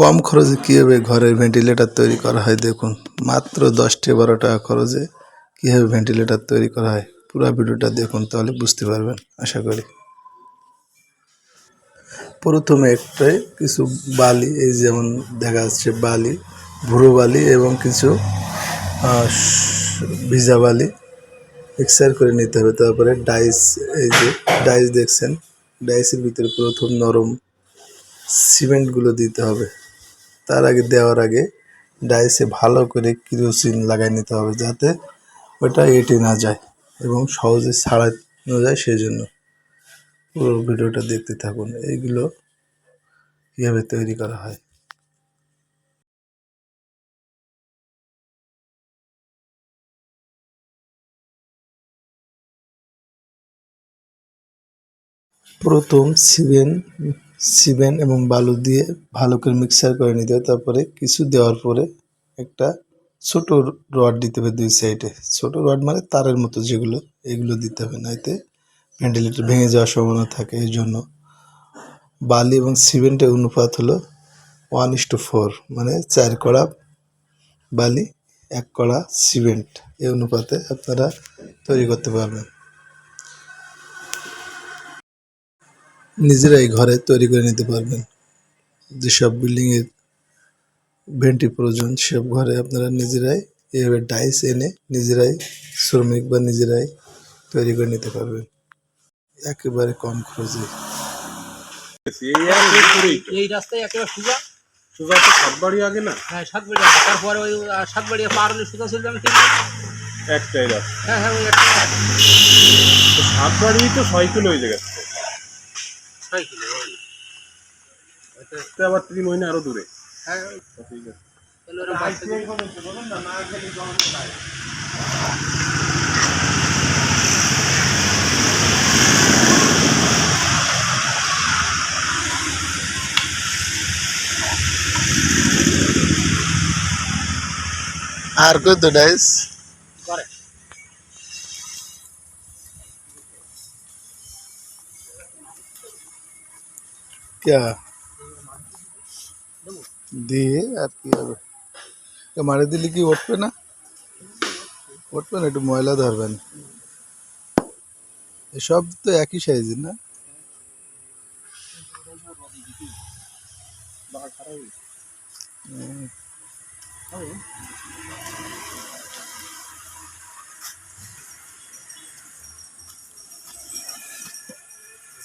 কম খরচে কীভাবে ঘরের ভেন্টিলেটর তৈরি করা হয় দেখুন। মাত্র দশ থেকে বারো টাকা খরচে কীভাবে ভেন্টিলেটর তৈরি করা হয় পুরো ভিডিওটা দেখুন তাহলে বুঝতে পারবেন, আশা করি। প্রথমে একটাই কিছু বালি, এই যেমন দেখা যাচ্ছে বালি, ভুরো বালি এবং কিছু ভিজা বালি মিক্সার করে নিতে হবে। তারপরে ডাইস এই যে ডাইস দেখছেন ডাইসের ভিতরে প্রথম নরম সিমেন্টগুলো দিতে হবে। তার আগে দেওয়ার আগে ডাইসে ভালো করে কিরোসিন লাগাই নিতে হবে যাতে ওটা এঁটে না যায় এবং সহজে ছাড়ানো যায় সেই জন্য পুরো ভিডিওটা দেখতে থাকুন, এইগুলো কীভাবে তৈরি করা হয়। প্রথম সিমেন্ট সিমেন্ট এবং বালু দিয়ে ভালো করে মিক্সার করে নিতে হবে। তারপরে কিছু দেওয়ার পরে একটা ছোট রড দিতে হবে দুই সাইডে। ছোট রড মানে তারের মতো যেগুলো, এগুলো দিতে হবে। নাইতে ভেন্টিলেটর ভেঙে যাওয়ার সম্ভাবনা থাকে। এই জন্য বালি এবং সিমেন্টের অনুপাত হলো ওয়ান ইস টু ফোর মানে চার কড়া বালি, এক কড়া সিমেন্ট। এই অনুপাতে আপনারা তৈরি করতে পারবেন। নিজেরাই ঘরে তৈরি করে নিতে পারবেন। যেসব বিল্ডিংয়ের ভেন্টি প্রয়োজন সেসব ঘরে আপনারা নিজেরাই এভাবে ডাইস এনে নিজেরাই শ্রমিক বা নিজেরাই তৈরি করে নিতে পারবেন। একেবারে কম খরচে। এই। রাস্তায় একেবারে সোজা? সোজা তো সাতবাড়ি আগে না? হ্যাঁ সাতবাড়িয়া তারপরে ওই পার হলে সোজা যাবে একটাই রাস্তা। হ্যাঁ হ্যাঁ ওই একটা সাতবাড়ি তো ছয় কিলো হয়ে গেছে ছয় কিলো ওই। আবার তিন হইনা আরও দূরে। হ্যাঁ। ঠিক আছে। আর তো ডাইস क्या? দিয়ে আর কি হবে মারি দিলে কি উঠবে না উঠবে না একটু ময়লা ধরবেন এসব তো একই সাইজের না হুম।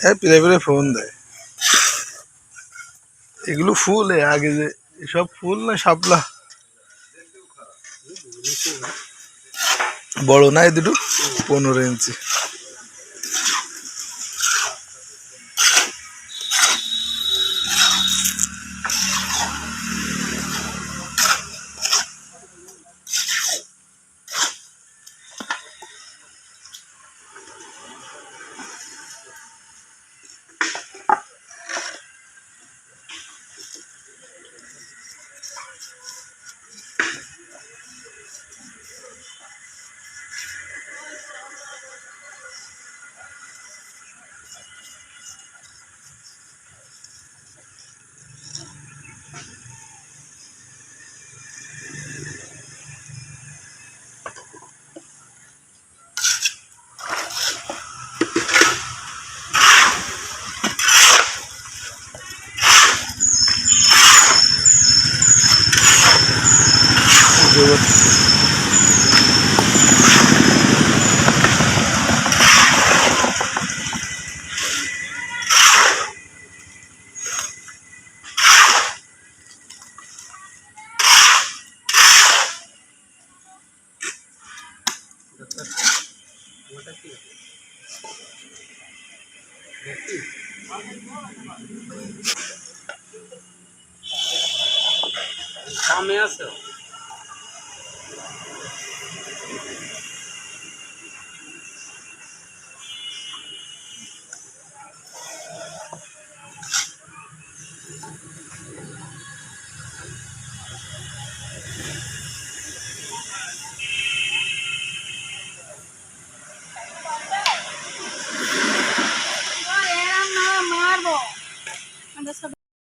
হ্যাঁ ফোন দেয়। এগুলো ফুল আগে যে এসব ফুল না শাপলা? বড় না দুটো, পনেরো ইঞ্চি। সামনে আছে?